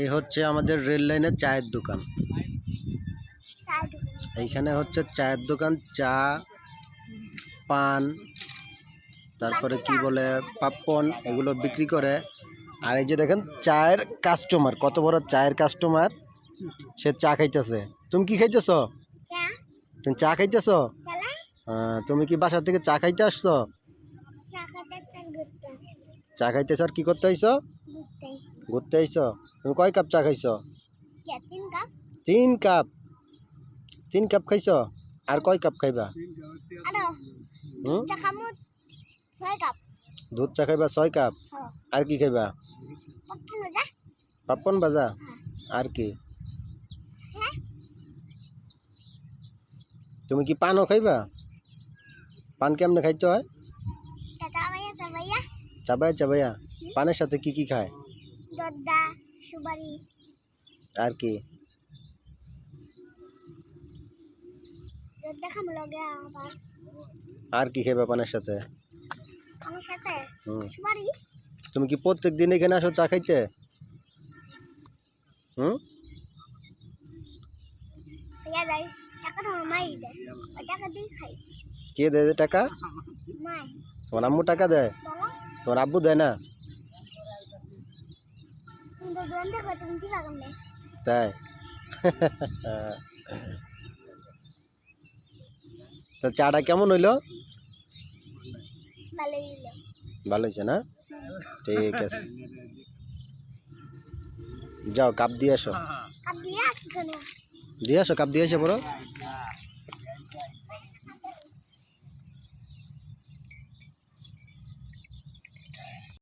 এই হচ্ছে আমাদের রেল লাইনের চায়ের দোকান। এইখানে হচ্ছে চায়ের দোকান চা পান তারপরে কি বলে পাপ্পন এগুলো বিক্রি করে। আর এই যে দেখেন চায়ের কাস্টমার কত বড় চায়ের কাস্টমার সে চা খাইতেছে। তুমি কি খাইতেছ? তুমি চা খাইতেছ? তুমি কি বাসা থেকে চা খাইতে আসছো? চা খাইতেছ আর কি করতে আইছো? ঘুরতে আইছো। তুমি কয় কাপ চা খাইছো? তিন কাপ? তিন কাপ। কাপ আর কয় কাপ খাইবা? দুধ চা খাইবা ছয় কাপ? আর কি খাইবা? পাপ্পন বাজা আর কি? হ্যাঁ। তুমি কি পানও খাইবা? পান কেমনে খাইতে হয়? চাবাই চাবাইয়া পানের সাথে কি কি খায়? দদ্দা সুবারি আর কি? দদ্দা খামু লগে আবার। আর কি খাইবা পানের সাথে? আমার সাথে? সুবারি তুমি কি প্রত্যেক দিন এখানে আসো চা খাইতে? হুম? যাই টাকা তো মাই দেয়। টাকা দিয়ে খাই। কে দেয় টাকা? তোমার আম্মু টাকা দেয়? তোমার আব্বু দেয় না? তাই? তা চাটা কেমন হইল? ভালো হয়েছে না? ঠিক আছে। যাও কাপ দিয়ে আসো। দিয়ে আসো কাপ দিয়ে আসো বড়।